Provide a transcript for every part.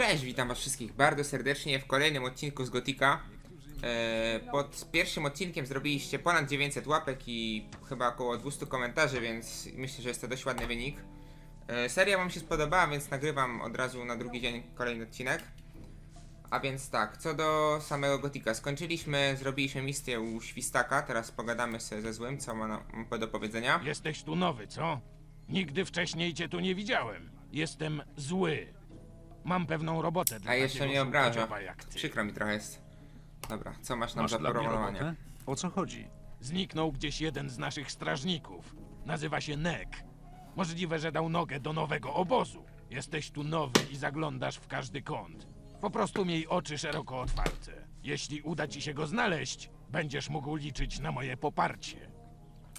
Cześć, witam was wszystkich bardzo serdecznie w kolejnym odcinku z Gotika. E, pod pierwszym odcinkiem zrobiliście ponad 900 łapek i chyba około 200 komentarzy, więc myślę, że jest to dość ładny wynik. E, seria wam się spodobała, więc nagrywam od razu na drugi dzień kolejny odcinek. A więc tak, co do samego Gotika. Skończyliśmy, zrobiliśmy misję u Świstaka, teraz pogadamy sobie ze Złym, co ma nam do powiedzenia. Jesteś tu nowy, co? Nigdy wcześniej cię tu nie widziałem. Jestem zły. Mam pewną robotę dla A jeszcze takiego mnie obraża. sułkarzowa jak ty. Przykro mi trochę jest. Dobra, co masz nam Masz do dla mnie proponowania? robotę? O co chodzi? Zniknął gdzieś jeden z naszych strażników. Nazywa się Nek. Możliwe, że dał nogę do nowego obozu. Jesteś tu nowy i zaglądasz w każdy kąt. Po prostu miej oczy szeroko otwarte. Jeśli uda ci się go znaleźć, będziesz mógł liczyć na moje poparcie.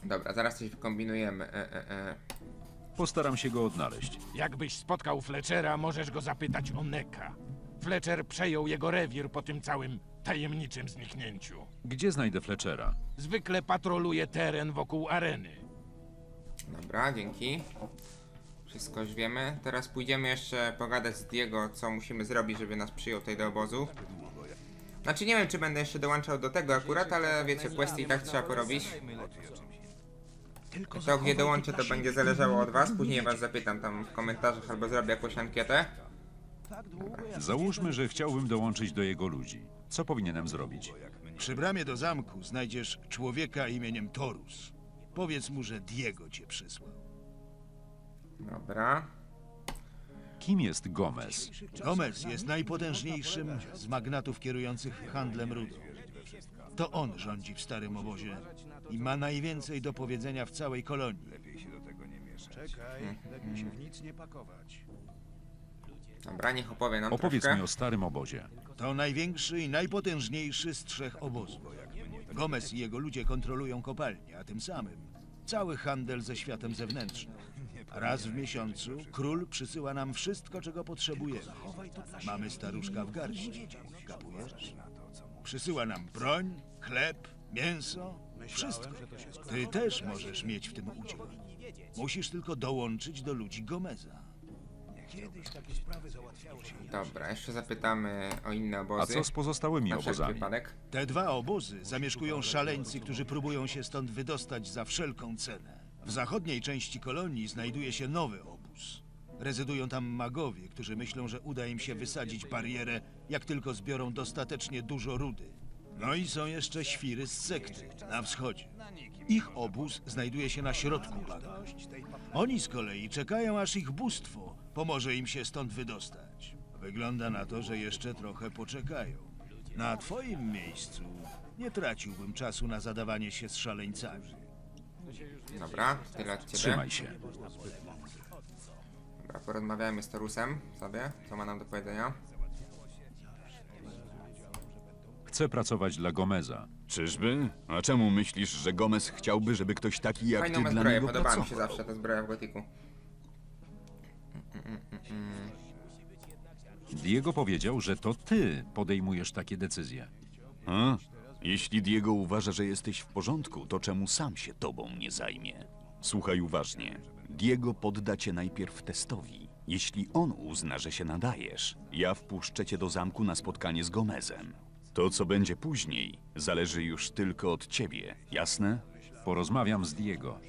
Dobra, zaraz coś wykombinujemy. E, e, e. Postaram się go odnaleźć. Jakbyś spotkał Fletchera, możesz go zapytać o Neka. Fletcher przejął jego rewir po tym całym tajemniczym zniknięciu. Gdzie znajdę Fletchera? Zwykle patroluje teren wokół areny. Dobra, dzięki. Wszystko już wiemy. Teraz pójdziemy jeszcze pogadać z Diego, co musimy zrobić, żeby nas przyjął tutaj do obozu. Znaczy nie wiem, czy będę jeszcze dołączał do tego akurat, ale wiecie, questy i tak trzeba porobić. To gdzie dołączę, to będzie zależało od was. Później was zapytam tam w komentarzach albo zrobię jakąś ankietę. Załóżmy, że chciałbym dołączyć do jego ludzi. Co powinienem zrobić? Przy bramie do zamku znajdziesz człowieka imieniem Torus. Powiedz mu, że Diego cię przysłał. Dobra. Kim jest Gomez? Gomez jest najpotężniejszym z magnatów kierujących handlem rudą. To on rządzi w starym obozie i ma najwięcej do powiedzenia w całej kolonii. Dobra, niech opowie nam Opowiedz troszkę. mi o starym obozie. To największy i najpotężniejszy z trzech obozów. Gomez i jego ludzie kontrolują kopalnię, a tym samym cały handel ze światem zewnętrznym. Raz w miesiącu król przysyła nam wszystko, czego potrzebujemy. Mamy staruszka w garści. Kapujesz? Przysyła nam broń, chleb, mięso, wszystko. Ty też możesz mieć w tym udział. Musisz tylko dołączyć do ludzi Gomeza. Dobra, jeszcze zapytamy o inne A obozy. co z pozostałymi Na wszelki obozami? wypadek. Te dwa obozy zamieszkują szaleńcy, którzy próbują się stąd wydostać za wszelką cenę. W zachodniej części kolonii znajduje się nowy obóz. Rezydują tam magowie, którzy myślą, że uda im się wysadzić barierę, jak tylko zbiorą dostatecznie dużo rudy. No i są jeszcze świry z sekty na wschodzie. Ich obóz znajduje się na środku bagna. Oni z kolei czekają, aż ich bóstwo pomoże im się stąd wydostać. Wygląda na to, że jeszcze trochę poczekają. Na twoim miejscu nie traciłbym czasu na zadawanie się z szaleńcami. Dobra, tyle od ciebie. Trzymaj się. Dobra, porozmawiajmy z Torusem sobie, co ma nam do powiedzenia. Chcę pracować dla Gomeza. Czyżby? A czemu myślisz, że Gomez chciałby, żeby ktoś taki jak Fajną ty ma dla zbroję, niego podoba mi się pracował? zawsze ta zbroja w gotiku. Diego powiedział, że to ty podejmujesz takie decyzje. A? Jeśli Diego uważa, że jesteś w porządku, to czemu sam się tobą nie zajmie? Słuchaj uważnie. Diego podda cię najpierw testowi. Jeśli on uzna, że się nadajesz, ja wpuszczę cię do zamku na spotkanie z Gomezem. To, co będzie później, zależy już tylko od ciebie, jasne? Porozmawiam z Diego.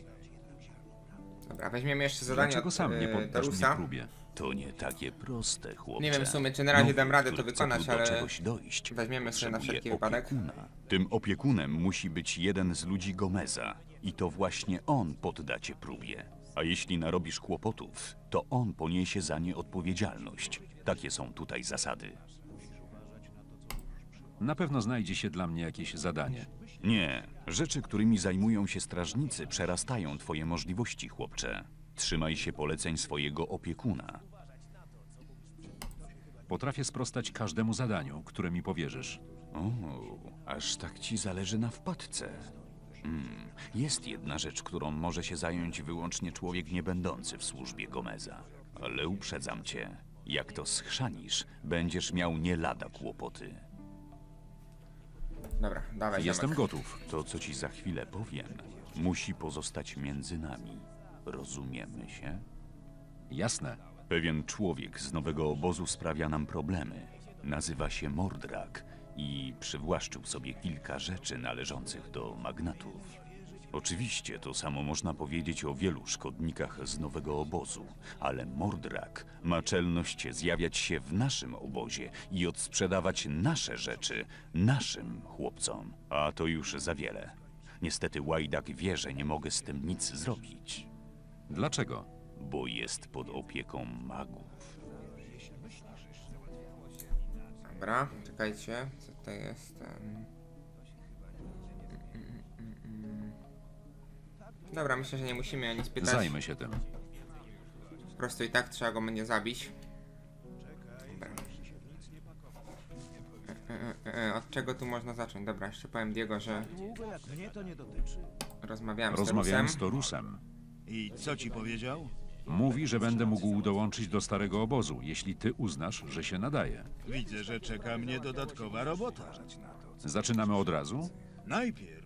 Dobra, weźmiemy jeszcze zadanie Dlaczego od sam nie e, poddasz mnie próbie? To nie takie proste, chłopcze. Nie wiem w sumie, czy na razie Nowy, dam radę to który chce wykonać, tu ale do czegoś dojść. weźmiemy sobie na potrzebuje wszelki wypadek. Opiekuna. Tym opiekunem musi być jeden z ludzi Gomeza i to właśnie on podda cię próbie. A jeśli narobisz kłopotów, to on poniesie za nie odpowiedzialność. Takie są tutaj zasady. Na pewno znajdzie się dla mnie jakieś zadanie. Nie, rzeczy, którymi zajmują się strażnicy, przerastają twoje możliwości, chłopcze. Trzymaj się poleceń swojego opiekuna. Potrafię sprostać każdemu zadaniu, które mi powierzysz. O, aż tak ci zależy na wpadce. Hmm, jest jedna rzecz, którą może się zająć wyłącznie człowiek niebędący w służbie Gomeza. Ale uprzedzam cię, jak to schrzanisz, będziesz miał nie lada kłopoty. Dobra, dawaj. Jestem ziomek. gotów. To, co ci za chwilę powiem, musi pozostać między nami. Rozumiemy się? Jasne. Pewien człowiek z nowego obozu sprawia nam problemy. Nazywa się Mordrak i przywłaszczył sobie kilka rzeczy należących do magnatów. Oczywiście to samo można powiedzieć o wielu szkodnikach z nowego obozu, ale Mordrak ma czelność zjawiać się w naszym obozie i odsprzedawać nasze rzeczy naszym chłopcom. A to już za wiele. Niestety Łajdak wie, że nie mogę z tym nic zrobić, Dlaczego? bo jest pod opieką magów. Dobra, czekajcie, co to jest? em. Dobra, myślę, że nie musimy o nic pytać. Zajmę się tym. Po prostu i tak trzeba go będzie zabić. Dobra. E, e, e, Od czego tu można zacząć? Dobra, jeszcze powiem Diego, że rozmawiałem z Rozmawiałem Torusem. z Torusem. I co ci powiedział? Mówi, że będę mógł dołączyć do starego obozu, jeśli ty uznasz, że się nadaje. Widzę, że czeka mnie dodatkowa robota. Zaczynamy od razu? Najpierw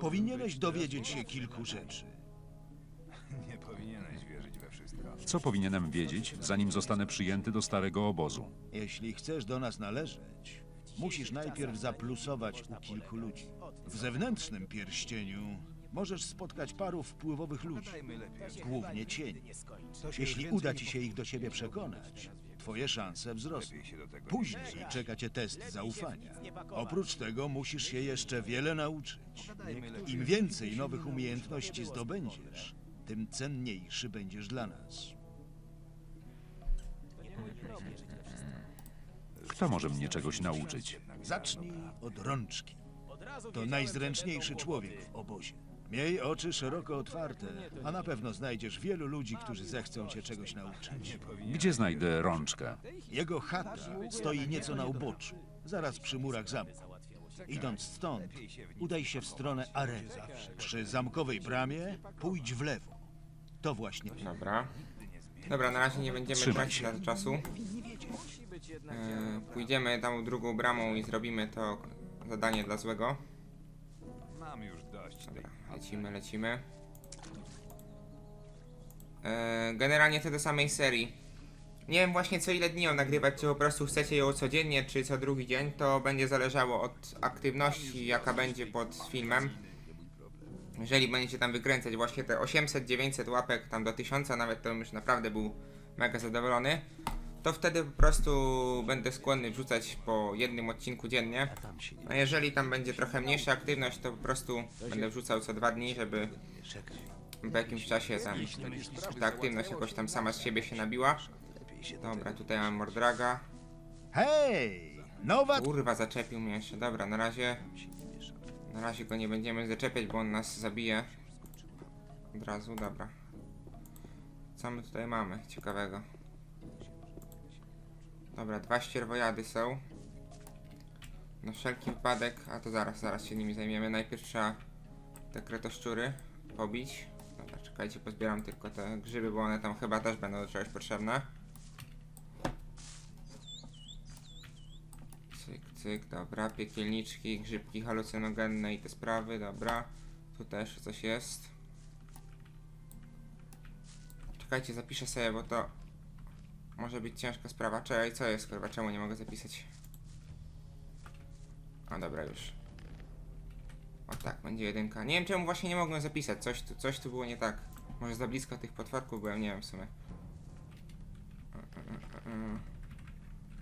powinieneś dowiedzieć się kilku rzeczy. Co powinienem wiedzieć, zanim zostanę przyjęty do starego obozu? Jeśli chcesz do nas należeć, musisz najpierw zaplusować u kilku ludzi. W zewnętrznym pierścieniu możesz spotkać paru wpływowych ludzi, głównie cieni. Jeśli uda ci się ich do siebie przekonać, twoje szanse wzrosną. Później czeka cię test zaufania. Oprócz tego musisz się jeszcze wiele nauczyć. Im więcej nowych umiejętności zdobędziesz, tym cenniejszy będziesz dla nas. Kto może mnie czegoś nauczyć? Zacznij od rączki. To najzręczniejszy człowiek w obozie. Miej oczy szeroko otwarte, a na pewno znajdziesz wielu ludzi, którzy zechcą cię czegoś nauczyć. Gdzie znajdę rączkę? Jego chata stoi nieco na uboczu, zaraz przy murach zamku. Idąc stąd, udaj się w stronę areny. Przy zamkowej bramie pójdź w lewo. To właśnie. Dobra. Dobra, na razie nie będziemy Trzymaj tracić się. na to czasu. E, pójdziemy tam drugą bramą i zrobimy to zadanie dla złego. Dobra, lecimy, lecimy. E, generalnie to do samej serii. Nie wiem właśnie co ile dni ją nagrywać, czy po prostu chcecie ją codziennie, czy co drugi dzień. To będzie zależało od aktywności, jaka będzie pod filmem. Jeżeli będziecie tam wykręcać właśnie te 800-900 łapek, tam do 1000 nawet, to bym już naprawdę był mega zadowolony. To wtedy po prostu będę skłonny wrzucać po jednym odcinku dziennie. A jeżeli tam będzie trochę mniejsza aktywność, to po prostu będę wrzucał co dwa dni, żeby po jakimś czasie tam ta aktywność jakoś tam sama z siebie się nabiła. Dobra, tutaj mam Mordraga. Hej! Nowa Kurwa, zaczepił mnie jeszcze. Dobra, na razie. Na razie go nie będziemy zaczepiać, bo on nas zabije. Od razu, dobra. Co my tutaj mamy ciekawego? Dobra, dwa ścierwojady są. Na wszelki wypadek, a to zaraz, zaraz się nimi zajmiemy. Najpierw trzeba te kretoszczury pobić. Dobra, czekajcie, pozbieram tylko te grzyby, bo one tam chyba też będą do czegoś potrzebne. Cyk, cyk, dobra, piekielniczki, grzybki halucynogenne i te sprawy, dobra. Tu też coś jest. Czekajcie, zapiszę sobie, bo to może być ciężka sprawa. Czekaj, co jest, kurwa, czemu nie mogę zapisać? A dobra, już. O tak, będzie jedynka. Nie wiem czemu właśnie nie mogłem zapisać, coś tu, coś tu było nie tak. Może za blisko tych potworków byłem, nie wiem w sumie.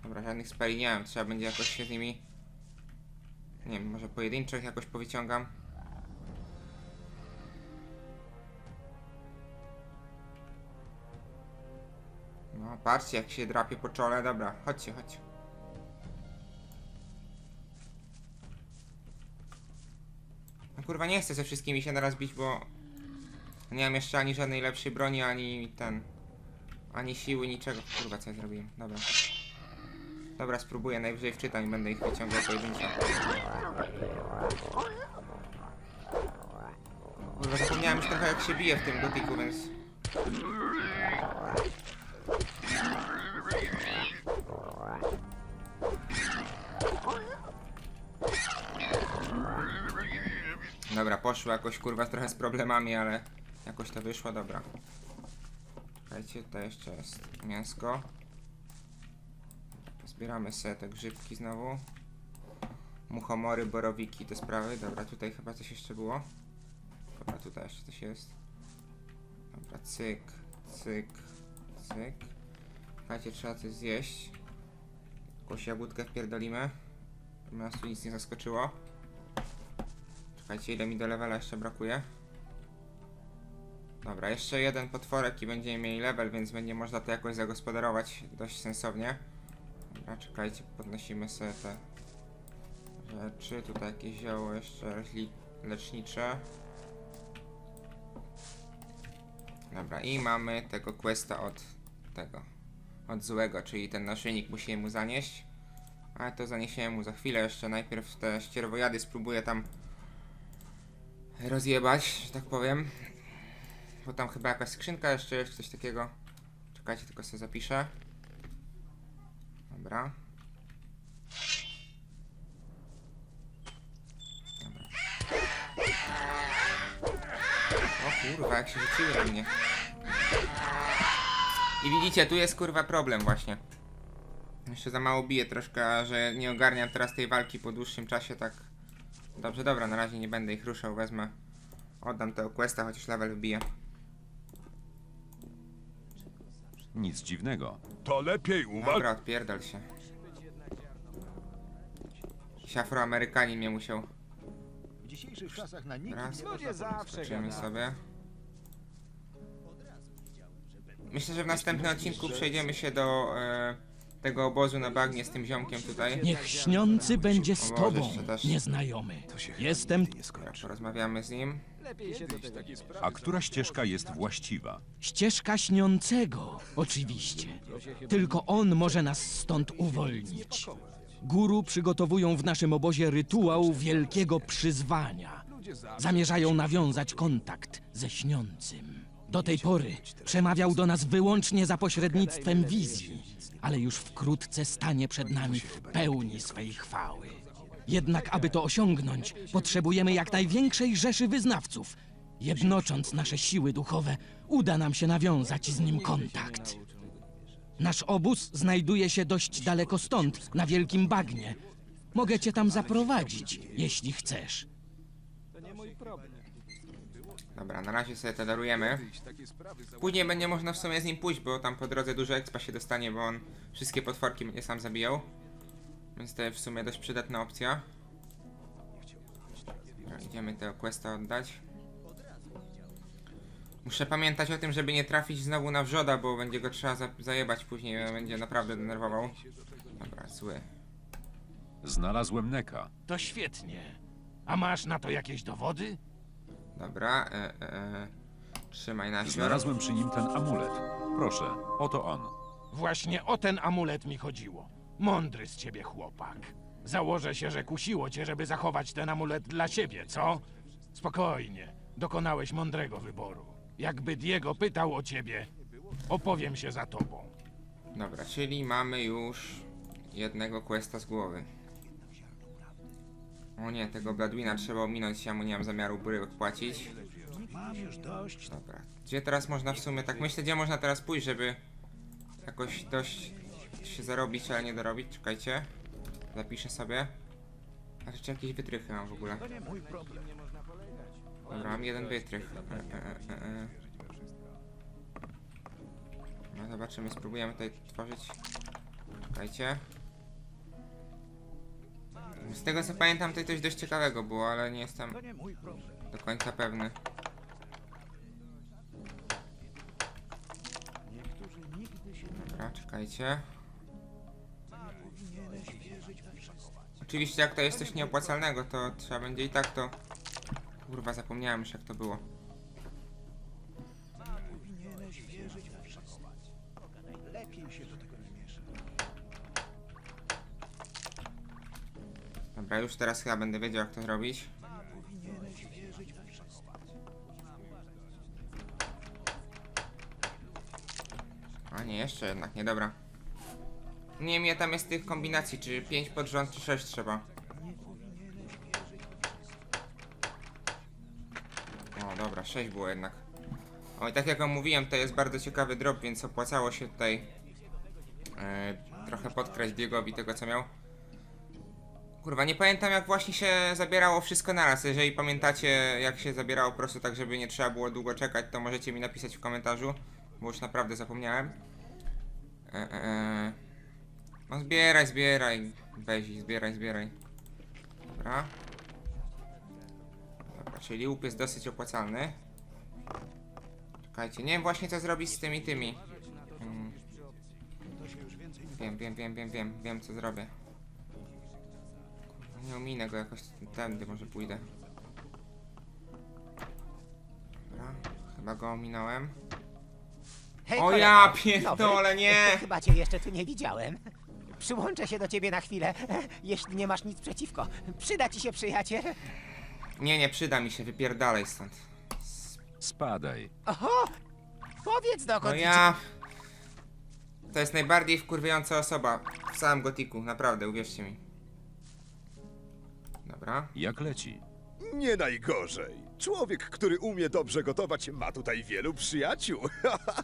Dobra, żadnych speli nie mam, trzeba będzie jakoś się z nimi... Nie wiem, może pojedynczych jakoś powyciągam. No, patrzcie jak się drapie po czole, dobra, chodźcie, chodźcie. No kurwa, nie chcę ze wszystkimi się naraz bić, bo... Nie mam jeszcze ani żadnej lepszej broni, ani ten... Ani siły, niczego. Kurwa, co ja zrobiłem, dobra. Dobra, spróbuję, najwyżej wczytam i będę ich wyciągał pojedynczo. Kurwa, zapomniałem już trochę jak się bije w tym gotiku, więc... Dobra, poszło jakoś kurwa trochę z problemami, ale jakoś to wyszło, dobra. Czekajcie, tutaj jeszcze jest mięsko. Zbieramy sobie te grzybki znowu. Muchomory, borowiki, te sprawy. Dobra, tutaj chyba coś jeszcze było. Dobra, tutaj jeszcze coś jest. Dobra, cyk, cyk, cyk. Słuchajcie, trzeba coś zjeść. Jakąś jagódkę wpierdolimy. Nas tu nic nie zaskoczyło. Czekajcie, ile mi do levela jeszcze brakuje. Dobra, jeszcze jeden potworek i będziemy mieli level, więc będzie można to jakoś zagospodarować dość sensownie. Dobra, czekajcie, podnosimy sobie te rzeczy. Tutaj jakieś zioło jeszcze lecznicze. Dobra, i mamy tego questa od tego, od złego, czyli ten naszyjnik musimy mu zanieść. Ale to zaniesiemy mu za chwilę jeszcze. Najpierw te ścierwojady spróbuję tam rozjebać, że tak powiem. Bo tam chyba jakaś skrzynka jeszcze jest, coś takiego. Czekajcie, tylko sobie zapiszę. Dobra. Dobra. O kurwa, jak się rzuciły na mnie. I widzicie, tu jest kurwa problem właśnie. Jeszcze za mało bije troszkę, że nie ogarniam teraz tej walki po dłuższym czasie, tak. Dobrze, dobra, na razie nie będę ich ruszał, wezmę. Oddam tego questa, chociaż level wbiję. Nic dziwnego. To lepiej uwag... Dobra, odpierdol się. Jakiś Afroamerykanin mnie musiał. W dzisiejszych czasach na nikim Raz. nie zawsze gada. sobie. Myślę, że w następnym odcinku przejdziemy się do e, tego obozu na bagnie z tym ziomkiem tutaj. Niech śniący będzie z tobą, nieznajomy. Jestem Dobra, porozmawiamy z nim. A która ścieżka jest właściwa? ścieżka śniącego, oczywiście. Tylko on może nas stąd uwolnić. Guru przygotowują w naszym obozie rytuał wielkiego przyzwania. Zamierzają nawiązać kontakt ze śniącym. Do tej pory przemawiał do nas wyłącznie za pośrednictwem wizji, ale już wkrótce stanie przed nami w pełni swej chwały. Jednak, aby to osiągnąć, potrzebujemy jak największej rzeszy wyznawców. Jednocząc nasze siły duchowe, uda nam się nawiązać z nim kontakt. Nasz obóz znajduje się dość daleko stąd, na wielkim bagnie. Mogę cię tam zaprowadzić, jeśli chcesz. Dobra, na razie sobie to darujemy. Później będzie można w sumie z nim pójść, bo tam po drodze dużo expa się dostanie, bo on wszystkie potworki będzie sam zabijał. Więc to jest w sumie dość przydatna opcja. Dobra, idziemy tego questa oddać. Muszę pamiętać o tym, żeby nie trafić znowu na wrzoda, bo będzie go trzeba za zajebać później, będzie naprawdę denerwował. Dobra, zły. Znalazłem Neka. To świetnie. A masz na to jakieś dowody? Dobra, e, e, e. trzymaj na Znalazłem przy nim ten amulet. Proszę, oto on. Właśnie o ten amulet mi chodziło. Mądry z ciebie chłopak. Założę się, że kusiło cię, żeby zachować ten amulet dla siebie, co? Spokojnie. Dokonałeś mądrego wyboru. Jakby Diego pytał o ciebie, opowiem się za tobą. Dobra, czyli mamy już jednego questa z głowy. O nie, tego Bladwina trzeba ominąć, ja mu nie mam zamiaru bryłek płacić. Mam już dość. Dobra, gdzie teraz można w sumie, tak myślę, gdzie można teraz pójść, żeby jakoś dość się zarobić, ale nie dorobić, czekajcie. Zapiszę sobie. A jeszcze jakieś wytrychy mam w ogóle. Dobra, mam jeden wytrych. E, e, e, e. No zobaczymy, spróbujemy tutaj tworzyć. Czekajcie. Z tego co pamiętam, tutaj coś dość ciekawego było, ale nie jestem do końca pewny. Dobra, czekajcie. Oczywiście jak to jest coś nieopłacalnego, to trzeba będzie i tak to... Kurwa, zapomniałem już jak to było. Dobra, już teraz chyba będę wiedział jak to zrobić. A nie, jeszcze jednak, nie, dobra. Nie wiem, ile tam jest tych kombinacji, czy 5 pod rząd, czy 6 trzeba. O, dobra, 6 było jednak. Oj, tak jak wam mówiłem, to jest bardzo ciekawy drop, więc opłacało się tutaj e, trochę podkraść biegowi tego, co miał. Kurwa, nie pamiętam jak właśnie się zabierało wszystko naraz. Jeżeli pamiętacie, jak się zabierało po prostu tak, żeby nie trzeba było długo czekać, to możecie mi napisać w komentarzu, bo już naprawdę zapomniałem. E, e. No zbieraj, zbieraj. Weź zbieraj, zbieraj. Dobra. Dobra, czyli łup jest dosyć opłacalny. Czekajcie, nie wiem właśnie co zrobić z tymi tymi. Mm. Wiem, wiem, wiem, wiem, wiem, wiem co zrobię. Nie ominę go jakoś tędy może pójdę. Dobra, chyba go ominąłem. Hej, O kolego. ja pierdolę, nie! Chyba cię jeszcze tu nie widziałem. Przyłączę się do ciebie na chwilę, jeśli nie masz nic przeciwko. Przyda ci się przyjaciel. Nie, nie przyda mi się, wypierdalaj stąd. Spadaj. Oho! Powiedz No dokąd ja... To jest najbardziej wkurwiająca osoba w całym gotiku, naprawdę, uwierzcie mi. Dobra. Jak leci? Nie najgorzej. Człowiek, który umie dobrze gotować, ma tutaj wielu przyjaciół.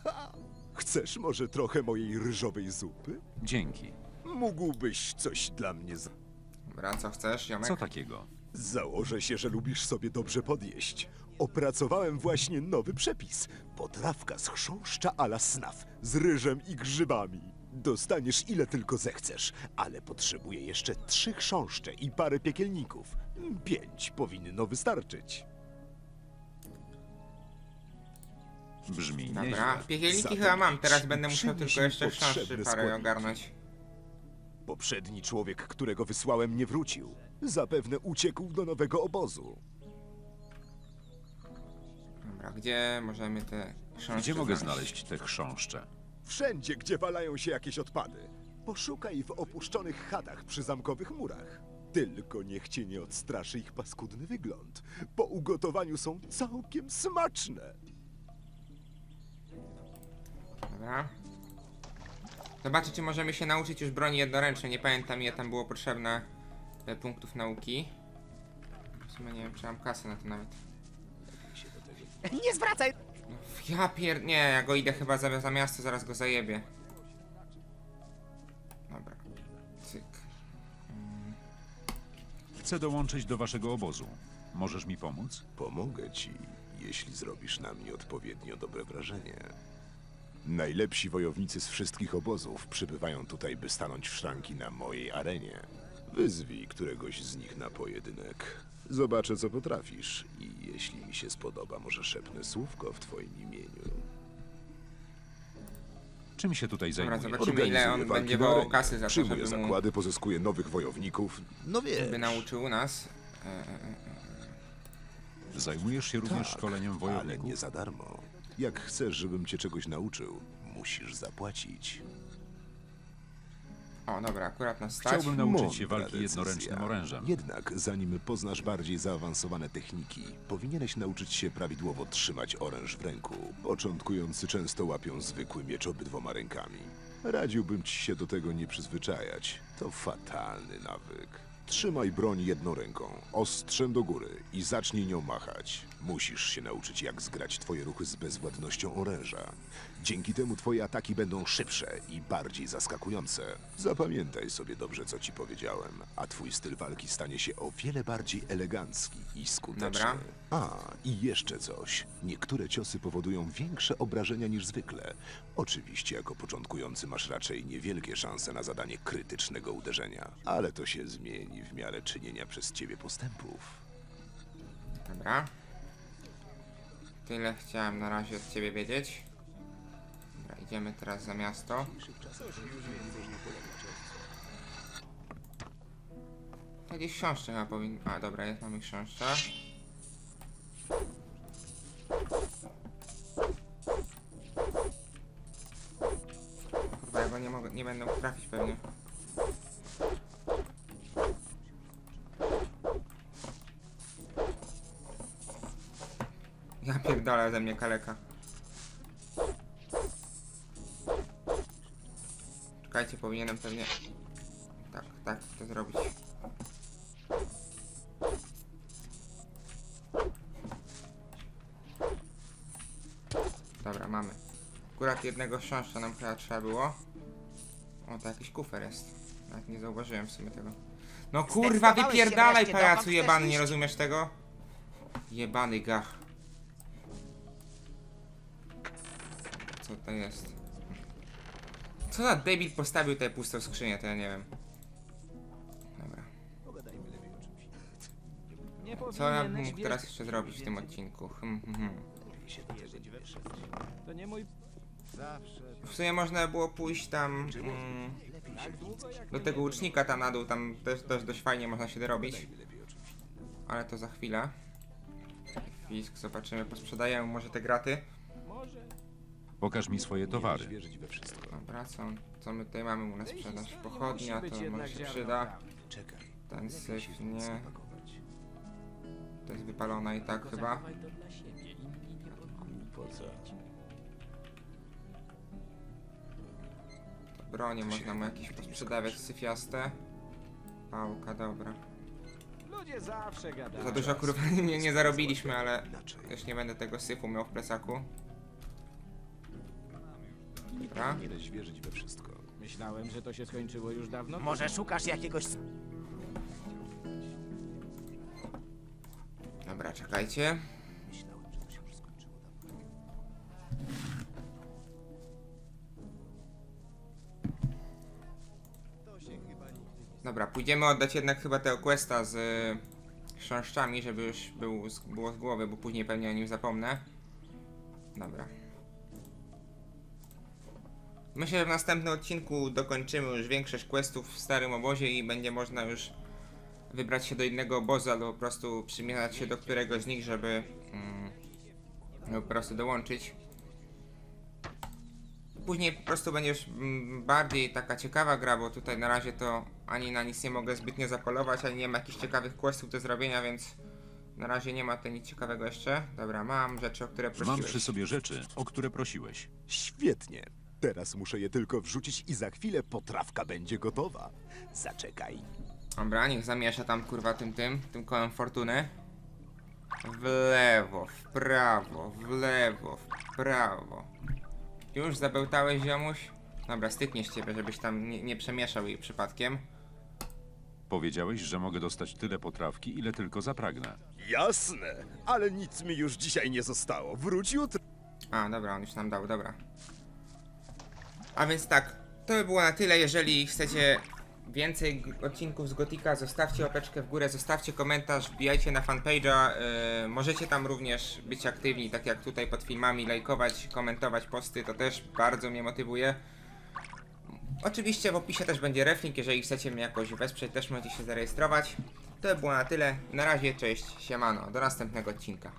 Chcesz może trochę mojej ryżowej zupy? Dzięki. Mógłbyś coś dla mnie z... Dobra, co chcesz, Jomek? Co takiego? Założę się, że lubisz sobie dobrze podjeść. Opracowałem właśnie nowy przepis. Potrawka z chrząszcza a la snaf, z ryżem i grzybami. Dostaniesz ile tylko zechcesz, ale potrzebuję jeszcze trzy chrząszcze i parę piekielników. Pięć powinno wystarczyć. Brzmi Dobra, nieźle. piekielniki Zatem chyba mam, teraz będę musiał przynieś tylko mi jeszcze potrzebne chrząszczy parę składniki. ogarnąć. Poprzedni człowiek, którego wysłałem, nie wrócił. Zapewne uciekł do nowego obozu. Dobra, gdzie możemy te chrząszcze Gdzie mogę znaleźć te chrząszcze? Wszędzie, gdzie walają się jakieś odpady. Poszukaj w opuszczonych chatach przy zamkowych murach. Tylko niech cię nie odstraszy ich paskudny wygląd. Po ugotowaniu są całkiem smaczne. Dobra. Zobaczę, czy możemy się nauczyć już broni jednoręcznej. Nie pamiętam, ile tam było potrzebne e, punktów nauki. W sumie nie wiem, czy mam kasę na to nawet. Nie zwracaj! Ja pier... Nie, ja go idę chyba za, za miasto, zaraz go zajebię. Dobra. Cyk. Chcę dołączyć do waszego obozu. Możesz mi pomóc? Pomogę ci, jeśli zrobisz na mnie odpowiednio dobre wrażenie. Najlepsi wojownicy z wszystkich obozów przybywają tutaj, by stanąć w szranki na mojej arenie. Wyzwij któregoś z nich na pojedynek. Zobaczę, co potrafisz i jeśli mi się spodoba, może szepnę słówko w twoim imieniu. Czym się tutaj Dobra, zajmujesz? zobaczymy ile on Organizuję walki będzie na wołał arenie. kasy za to, Przyjmuję żeby mu zakłady, pozyskuję nowych wojowników. No wiesz. żeby nauczył nas. E, e, e. Zajmujesz się również Tak, szkoleniem Ale wojowników? nie za darmo. Jak chcesz, żebym cię czegoś nauczył, musisz zapłacić. O, dobra, akurat nas stać. Chciałbym nauczyć Mądra się walki decyzja. jednoręcznym orężem. Jednak, zanim poznasz bardziej zaawansowane techniki, powinieneś nauczyć się prawidłowo trzymać oręż w ręku. Początkujący często łapią zwykły miecz obydwoma rękami. Radziłbym ci się do tego nie przyzwyczajać. To fatalny nawyk. Trzymaj broń jedną ręką, ostrzem do góry i zacznij nią machać. Musisz się nauczyć, jak zgrać twoje ruchy z bezwładnością oręża. Dzięki temu twoje ataki będą szybsze i bardziej zaskakujące. Zapamiętaj sobie dobrze, co ci powiedziałem, a twój styl walki stanie się o wiele bardziej elegancki i skuteczny. Dobra. A, i jeszcze coś. Niektóre ciosy powodują większe obrażenia niż zwykle. Oczywiście, jako początkujący masz raczej niewielkie szanse na zadanie krytycznego uderzenia, ale to się zmieni w miarę czynienia przez ciebie postępów. Dobra. Tyle chciałem na razie od ciebie wiedzieć. Dobra, idziemy teraz za miasto. To gdzieś książce chyba powinno... A, dobra, jest, mamy książkę. Kurwa, ja go nie mogę, nie będę trafić pewnie. Ja pierdolę ze mnie kaleka. Czekajcie, powinienem pewnie... Tak, tak, to zrobić. Akurat jednego chrząszcza nam chyba trzeba było. O, to jakiś kufer jest. Nawet nie zauważyłem w sumie tego. No kurwa, wypierdalaj pajacu jebany, nie rozumiesz tego? Jebany gach. Co za debil postawił tę pustą skrzynię, to ja nie wiem. Dobra. Co ja bym mógł teraz jeszcze zrobić w tym odcinku? Hmm. To nie mój W sumie można było pójść tam mm, do tego łucznika tam na dół, tam też, dość fajnie można się dorobić. Ale to za chwilę. Fisk, zobaczymy, posprzedajemy może te graty. Pokaż mi swoje towary. Dobra, co, co my tutaj mamy u nas sprzedać? Pochodnia, to może się przyda. Ten syf, nie. To jest wypalona i tak chyba. To bronie można mu jakieś posprzedawać syfiaste. Pałka, dobra. Ludzie zawsze gadają. Za dużo kurwa nie, nie zarobiliśmy, ale też nie będę tego syfu miał w plecaku. Dobra. Myślałem, że to się skończyło już dawno. Może szukasz jakiegoś... Dobra, czekajcie. Dobra, pójdziemy oddać jednak chyba tego questa z y, chrząszczami, żeby już był z, było z głowy, bo później pewnie o nim zapomnę. Dobra. Myślę, że w następnym odcinku dokończymy już większość questów w starym obozie i będzie można już wybrać się do innego obozu, albo po prostu przymierzać się do któregoś z nich, żeby mm, no, po prostu dołączyć. Później po prostu będzie już mm, bardziej taka ciekawa gra, bo tutaj na razie to ani na nic nie mogę zbytnio zapolować, ani nie ma jakichś ciekawych questów do zrobienia, więc na razie nie ma tutaj nic ciekawego jeszcze. Dobra, mam rzeczy, o które prosiłeś. Mam przy sobie rzeczy, o które prosiłeś. Świetnie. Teraz muszę je tylko wrzucić i za chwilę potrawka będzie gotowa. Zaczekaj. Dobra, niech zamiesza tam kurwa tym tym, tym kołem fortuny. W lewo, w prawo, w lewo, w prawo. Już zabełtałeś ziomuś? Dobra, styknie z ciebie, żebyś tam nie, nie przemieszał jej przypadkiem. Powiedziałeś, że mogę dostać tyle potrawki, ile tylko zapragnę. Jasne, ale nic mi już dzisiaj nie zostało. Wróć jutro. A, dobra, on już nam dał, dobra. A więc tak, to by było na tyle. Jeżeli chcecie więcej odcinków z Gotika, zostawcie łapeczkę w górę, zostawcie komentarz, wbijajcie na fanpage'a. Yy, możecie tam również być aktywni, tak jak tutaj pod filmami, lajkować, komentować posty, to też bardzo mnie motywuje. Oczywiście w opisie też będzie reflink, jeżeli chcecie mnie jakoś wesprzeć, też możecie się zarejestrować. To by było na tyle. Na razie, cześć, siemano, do następnego odcinka.